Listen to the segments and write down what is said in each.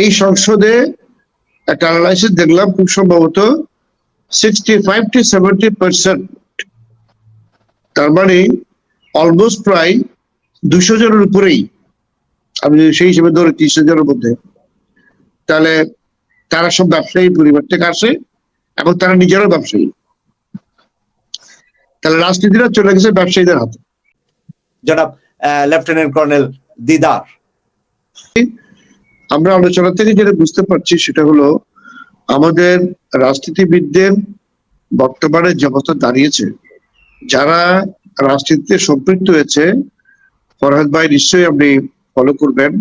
এই সংসদে একটা অ্যানালাইসিস দেখলাম খুব সম্ভবত sixty five to seventy percent তার মানে অলমোস্ট প্রায় দুশো জনের উপরেই। আমি সেই হিসেবে ধরে তিনশো জনের মধ্যে, তাহলে তারা সব ব্যবসায়ী পরিবার থেকে আসে এবং তারা নিজেরাও ব্যবসায়ী। তাহলে রাজনীতিরা চলে গেছে ব্যবসায়ীদের হাতে। জনাব লেফটেন্যান্ট কর্নেল দিদার। আমরা আলোচনা থেকে যেটা বুঝতে পারছি সেটা হলো, আমাদের রাজনীতিবিদদের বর্তমানে যে অবস্থা দাঁড়িয়েছে। যারা রাজনীতিতে সম্পৃক্ত হয়েছে, ফরহাদ ভাই নিশ্চয়ই আপনি ফলো করবেন।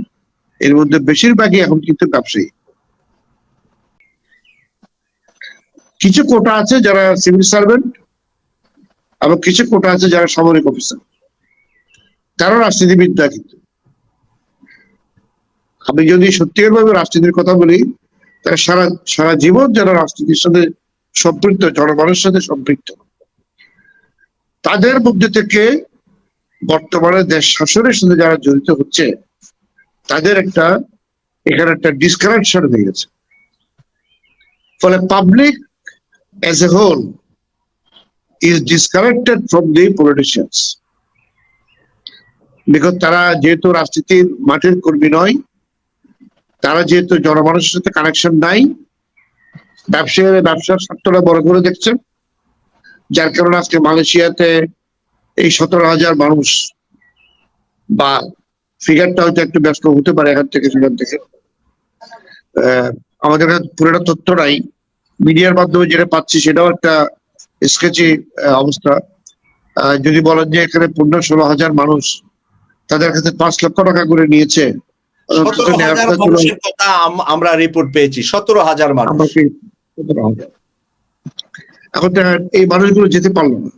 এর মধ্যে বেশিরভাগই এখন কিন্তু ব্যবসায়ী। কিছু কোটা আছে যারা সিভিল সার্ভেন্ট এবং কিছু কোটা আছে যারা সামরিক অফিসার তারা রাজনীতিবিদ না কিন্তু। আমি যদি সত্যিকার ভাবে রাজনীতির কথা বলি, তাহলে সারা সারা জীবন যারা রাজনীতির সাথে সম্পৃক্ত, জনগণের সাথে সম্পৃক্ত। তাদের মধ্যে থেকে বর্তমানে দেশ শাসনের সাথে যারা জড়িত হচ্ছে, তাদের একটা, এখানে একটা ডিসকানেকশন হয়ে গেছে। ফলে public as a whole is disconnected from the politicians because তারা যেহেতু রাজনীতির মাঠের কর্মী নয় তারা যেহেতু জনমানুষের সাথে কানেকশন নাই, ব্যবসায়ীরা ব্যবসার স্বার্থটা বড় করে দেখছে। যার কারণে আজকে মালয়েশিয়াতে এই সতেরো হাজার মানুষ বা ফিগারটা হয়তো একটু ব্যস্ত হতে পারে এখান থেকে সেখান থেকে। আমাদের কাছে পুরোটা তথ্য নাই। মিডিয়ার মাধ্যমে যেটা পাচ্ছি সেটাও একটা স্কেচি অবস্থা। যদি বলেন যে এখানে পনেরো ষোলো হাজার মানুষ তাদের কাছে পাঁচ লক্ষ টাকা করে নিয়েছে সতেরো হাজার মানুষের কথা আমরা রিপোর্ট পেয়েছি সতেরো হাজার মানুষ। এখন এই মানুষগুলো যেতে পারল না।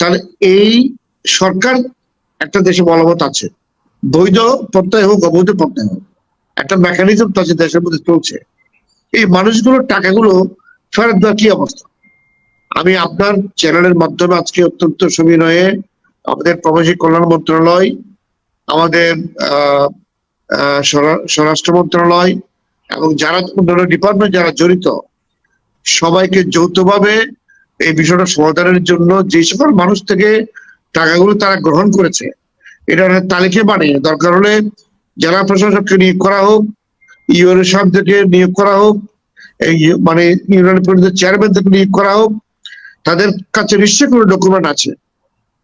তাহলে এই সরকার একটা দেশে বলবৎ আছে। বৈধ প্রত্যয় হোক অবৈধ প্রত্যয় হোক একটা মেকানিজম তো আছে দেশের মধ্যে চলছে। এই মানুষগুলোর টাকাগুলো ফেরত দেওয়ার কি অবস্থা? আমি আপনার চ্যানেলের মাধ্যমে আজকে অত্যন্ত সবিনয়ে আমাদের প্রবাসী কল্যাণ মন্ত্রণালয় আমাদের আহ স্বরাষ্ট্র মন্ত্রণালয় এবং যারা অন্যান্য ডিপার্টমেন্ট যারা জড়িত, সবাইকে যৌথভাবে এই বিষয়টা সমাধানের জন্য যে সকল মানুষ থেকে টাকাগুলো তারা গ্রহণ করেছে, এটা তালিকা বানিয়ে দরকার হলে জেলা প্রশাসককে নিয়োগ করা হোক ইউএন সাহেব থেকে নিয়োগ করা হোক, এই মানে ইউনিয়ন পরিষদের চেয়ারম্যান থেকে নিয়োগ করা হোক, তাদের কাছে নিশ্চয়ই কোনো ডকুমেন্ট আছে।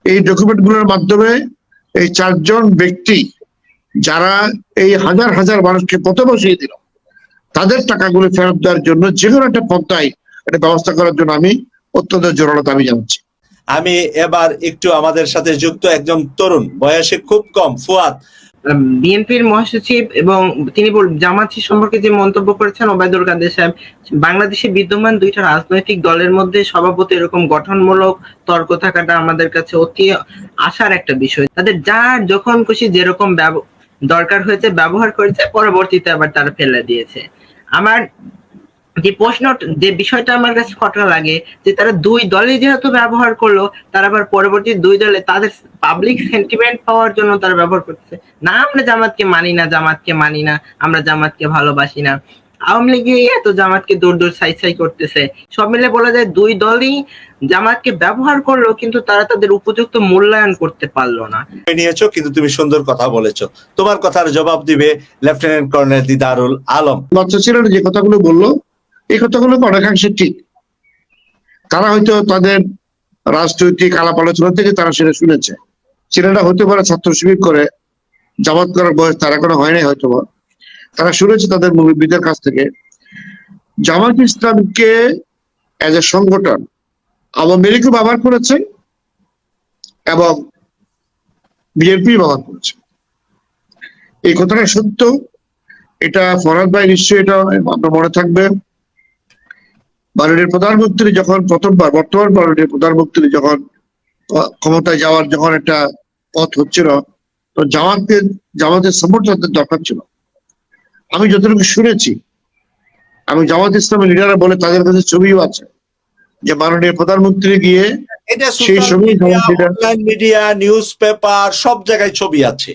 এই ডকুমেন্টগুলোর মাধ্যমে এই চারজন ব্যক্তি যারা এই হাজার হাজার মানুষকে পথে বসিয়ে দিল তাদের টাকাগুলো ফেরত দেওয়ার জন্য যে কোনো একটা পন্থায় একটা ব্যবস্থা করার জন্য আমি অত্যন্ত জোরালো দাবি জানাচ্ছি। আমি এবার একটু আমাদের সাথে যুক্ত একজন তরুণ বয়সে খুব কম ফুয়াদ। বিএনপির মহাসচিব এবং তিনি বল- জামাতি সম্পর্কে যে মন্তব্য করেছেন ওবায়দুল কাদের সাহেব বাংলাদেশে বিদ্যমান দুইটা রাজনৈতিক দলের মধ্যে সভাপতি এরকম গঠনমূলক তর্ক থাকাটা আমাদের কাছে অতি আশার একটা বিষয়। তাদের যার যখন খুশি যেরকম ব্যব- দরকার হয়েছে ব্যবহার করেছে, পরবর্তীতে আবার তারা ফেলে দিয়েছে। আমার যে প্রশ্ন, যে বিষয়টা আমার কাছে খটকা লাগে, যে তারা দুই দলে যেহেতু ব্যবহার করল, তারা আবার পরবর্তী দুই দলে তাদের পাবলিক সেন্টিমেন্ট পাওয়ার জন্য তারা ব্যবহার করতেছে। না, আমরা জামাতকে মানি না, জামাতকে মানি না, আমরা জামাতকে ভালোবাসি না। আওয়ামী লীগে এত জামাতকে দূর দূর সাই সাই করতেছে। সব মিলে বলা যায় দুই দলই জামাতকে ব্যবহার করল কিন্তু তারা তাদের উপযুক্ত মূল্যায়ন করতে পারল না। নিয়েছো কিন্তু তুমি সুন্দর কথা বলেছ। তোমার কথার জবাব দিবে লেফটেন্যান্ট কর্নেল দিদারুল আলম। বাচ্চা যে কথাগুলো বলল এই কথাগুলো অনেকাংশে ঠিক। তারা হয়তো তাদের রাজনৈতিক আলাপ আলোচনা থেকে তারা সেটা শুনেছে। ছেলেরা হতে পারে ছাত্র শিবির করে জামাত করার বয়স তারা কোনো হয় নাই হয়তো বা। তারা শুনেছে তাদের মুরব্বীদের কাছ থেকে। জামাত ইসলামকে এজ এ সংগঠন আওয়ামী লীগও ব্যবহার করেছে এবং বিএনপি ব্যবহার করেছে। এই কথাটা সত্য। এটা ফরাদ ভাই নিশ্চয়ই এটা আপনার মনে থাকবে। মাননীয় প্রধানমন্ত্রী যখন প্রথমবার, বর্তমান মাননীয় প্রধানমন্ত্রী যখন ক্ষমতায় যাওয়ার যখন একটা পথ হচ্ছিল, তো জামাতের জামাতের সমর্থকদের দরকার ছিল। আমি যতটুকু শুনেছি আমি জামাত ইসলামের লিডাররা বলে তাদের কাছে ছবিও আছে যে মাননীয় প্রধানমন্ত্রী গিয়ে এটা সেই অনলাইন মিডিয়া নিউজ পেপার সব জায়গায় ছবি আছে।